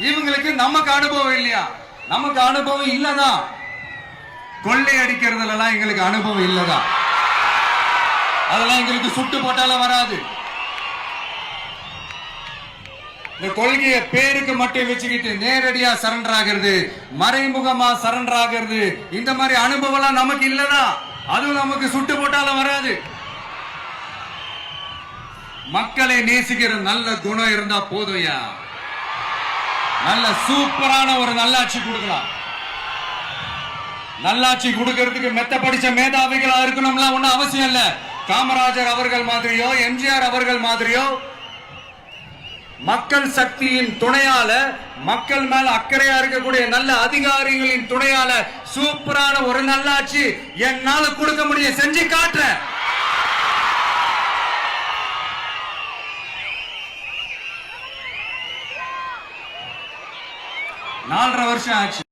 இவங்களுக்கு நமக்கு அனுபவம் இல்லையா? நமக்கு அனுபவம் இல்லதான் கொள்ளை அடிக்கிறதுல எங்களுக்கு அனுபவம் இல்லதான் அதெல்லாம் எங்களுக்கு சுட்டு போட்டாலும் வராது. இந்த கொள்கையை பேருக்கு மட்டும் வச்சுக்கிட்டு நேரடியா சரண்டர் ஆகிறது மறைமுகமா சரண்டர் ஆகிறது இந்த மாதிரி அனுபவம் எல்லாம் நமக்கு இல்லதா? அதுவும் நமக்கு சுட்டு போட்டாலும் வராது. மக்களை நேசிக்கிற நல்ல குணம் இருந்தா போதும்யா நல்ல சூப்பரான ஒரு நல்லாட்சி கொடுக்கலாம். நல்லாட்சி கொடுக்கறதுக்கு மெத்த படிச்ச மேதாவிகளா இருக்கணும்லாம் ஒண்ணும் அவசியம் இல்ல. காமராஜர் அவர்கள் மாதிரியோ எம்ஜிஆர் அவர்கள் மாதிரியோ மக்கள் சக்தியின் துணையால மக்கள் மேல அக்கறையா இருக்கக்கூடிய நல்ல அதிகாரிகளின் துணையால சூப்பரான ஒரு நல்லாட்சி என்னால கொடுக்க முடியும் செஞ்சு காட்டுறேன். நாலரை வருஷம் ஆச்சு.